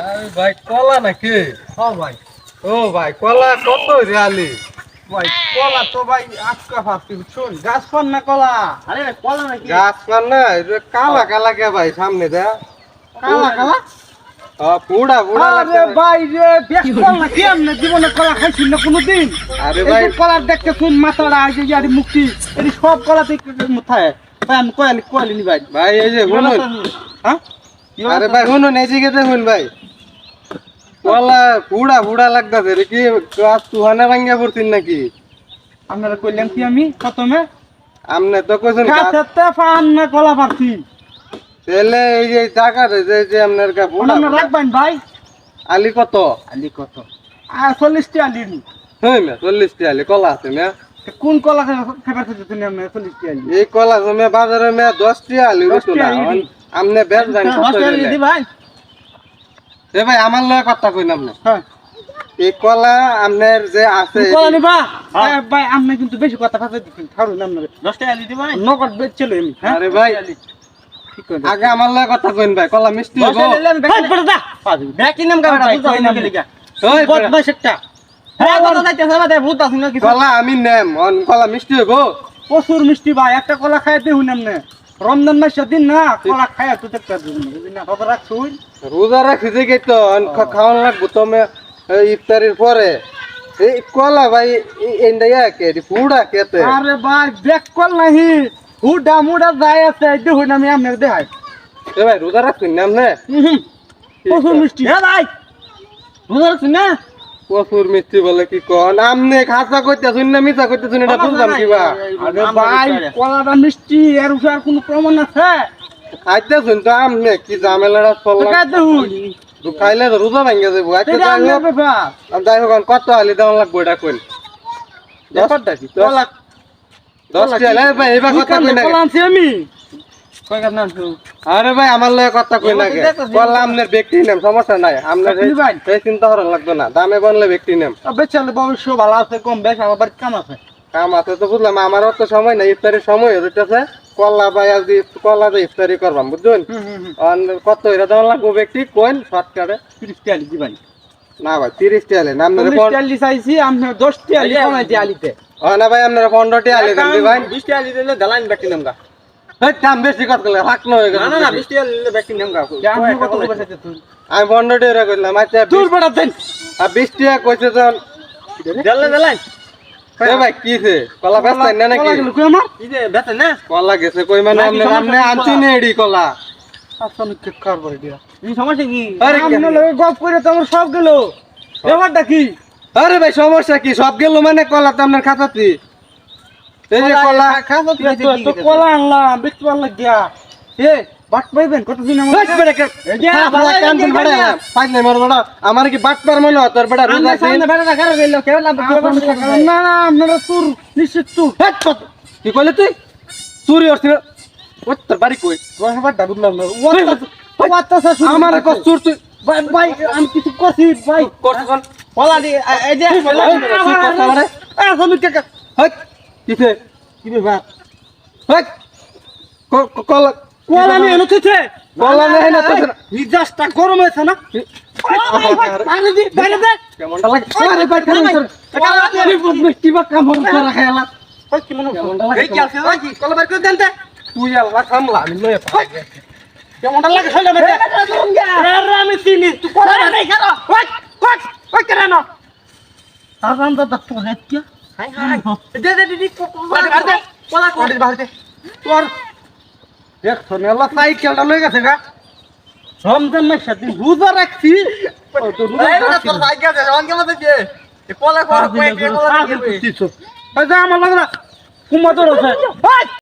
আরে ভাই কলা নাকি? ও ভাই। ও ভাই কলা কত রিয়ালি? ভাই কলা তো ভাই আজকা ফাঁসি শুন গাছ পান না কলা? আরে কলা নাকি? গাছ পান না এটা কালা কালা কে ভাই সামনে দে। কালা কালা? আহ, পুড়া পুড়া আরে লাগছে ভাই। ভাই রে বেশ কলা কি আমনে জীবনে কলা খাইছি না কোনোদিন? আরে এই ভাই। যে কলার দেখতে শুন মাথাটা এই যে ইয়ারি মুক্তি? এই সব কলা থেকে মুথায়। ভাই আমি কয়ালি কয়ালি নি ভাই। ভাই এই যে শুনুন হ্যাঁ? আরে ভাই শুনুন এই দিকে দেখুন ভাই। কলা পুড়া পুড়া লাগতেছে রে কি গাছ তুহানে ভাঙ্গা পড়ছেন নাকি? আপনারা কইলেন কি আমি প্রথমে? আমনে তো কইছেন গাছ গাছেতে পান না কলা পারছি তাহলে এই যে টাকা যে যে আপনার কা পুড়া আপনারা রাখবেন ভাই। আলি কত? আলি কত? আর চল্লিশটি আলি। নি হই না চল্লিশ টি আলি কলা আছে না কোন কলা খাবার খেতে তুমি আপনি চল্লিশটি আলি? এই কলা জমে বাজারে মে দশ টি আলি টি না। আলি। আমনে জানি কত হইলে। ভাই। এ ভাই আমার লয় কথা কই নাম না হ্যাঁ। এই কলা আপনার যে আছে কলা নিবা? ভাই আপনি কিন্তু বেশি কথা ফাঁসে দিচ্ছেন ছাড়ুন আপনার। দশটা আলি দিবা? নগদ বেচছিল আমি হ্যাঁ? আরে ভাই আগে আমার লয় কথা কইন ভাই কলা মিষ্টি হব ব্যাকি নাম গাবে ওই বেটা, বদমাইশটা হ্যাঁ কথা যাইতেছে বাদে ভূত আছে না কলা আমি নেম অন কলা মিষ্টি হব প্রচুর মিষ্টি ভাই একটা কলা খাইতে হই নামনে রমজান মাসের দিন না কলা খায় তো দেখতে না। কথা রাখছুই রোজা রাখি যে গেতো খাওয়ান লাগবো তুমি ইফতারির পরে। এই কলা ভাই এন্ডাইয়া কে পুড়া কেতে আরে ভাই ব্যাক কল নাহি। হুডা মুডা যাই আছে এই হই নামি আমনে দেখাই এ ভাই রোজা রাখছেন নাম না প্রচুর মিষ্টি। হ্যাঁ ভাই বুঝতে পারছি না? প্রচুর মিষ্টি বলে কি কন? আমনে খাসা কইতেছুন না মিছা কইতেছুন এটা বুঝলাম কিবা? আরে ভাই কলাটা মিষ্টি এর উপর কোনো প্রমাণ আছে? খাইতেছুন তো আমনে কি ঝামেলাটা তো চললাম খাইতে তো খাইলে তো রোজা ভাঙ্গে যাব যাই হোক। কত আলি দেওয়া লাগবো এটা কইন? ব্যাপারটা কি দশ- কলা দশটি আলি এ ভাই এবার কথা কই না কলা আনছি আমি। কয় কাপ নাম আরে ভাই আমার লগে কথা কই না কে বললাম আপনার ব্যক্তি নেম সমস্যা নাই। আপনার এই চিন্তা করার লাগতো না। দামে বললে ব্যক্তি নেম। বেচালে ভবিষ্য ভালো আছে কম বেশ আমার বাড়িতে কাম আছে। কাম আছে তো বুঝলাম আমার অত সময় নাই ইফতারির সময় হয়ে যেতেছে কলা ভাই আজ কলা দিয়ে ইফতারি করবাম বুঝছেন? কত এটা দেওয়া লাগবো ব্যক্তি? কোন শর্টকাটে তিরিশটি আলি দিবাই না ভাই তিরিশটি আলি না আপনার চল্লিশটি আলি চাইছি আমি দশটি আলি কমাইছি আলিতে। না ভাই আপনার পনেরোটি আলি দেন দি ভাই বিশটি আলি দিলে দালাইন ব্যক্তি নামগা। দাম বেশি কথা কইলে রাখ না হয়ে গেছে বিশটি আলি দিলে ব্যক্তি নামগা। কত বসাইতে তুই আমি করলাম আচ্ছা দূর বেড়া দেন। আর বিশ টাকা কইছে যখন দালাইন দালাইন ভাই কিছে কলা ব্যস্ত না নাকি? কই আমার? ইদে বেতে না? কলা গেছে কই মানে? কলা? এডি আচ্ছা দিয়া এই সমস্যা কি? আরে আরে লগে গপ করে তো আমার সব গেল। ব্যাপারটা কি? আরে ভাই সমস্যা কি? সব গেল মানে কলা তো আপনার খাতাতি। এই যে কলা তো কলা আনলাম বিক্রি গিয়া। এ বাট পাইবেন কতদিন আমার বাট বেটা কে- এই যে, খারাপ ভালো লাগা কান লাগা বেটা, গেল। পাইল মোর বেটা। আমার কি বাট পার মনে হয় তোর বেটা রোজা? সামনে বেড়া গাড়ি গেল কেউ লাভ না না আপনারা তোর নিশ্চিত কত- কি কইলি তুই? চুরি হচ্ছে ওই তোর বাড়ি কই? ব্যাপারটা বুঝলাম না। ওয়াত্তা আমার কো চুর তুই ভাই ভাই আমি কিছু করছি ভাই। করছ কোন দি এই যে কি কলা কলা নিয়ে এনেছে কলা নেই না তোর মিজাজটা গরম হয়েছে না? তোর আমি চিনি। তুই ওই কেন না তার নাম তো দত্ত রেতিয়া হাই হাই। দে দে দে কলা কলা কলা বাইরে দে তোর দেখ সোনেলা সাইকেলটা লয়ে গেছে গা। রমজান মাসের দিন রোজা রাখছি। সাইকেল আছে রং কেমন আছে এ কলা আমার লাগে না কুমার আছে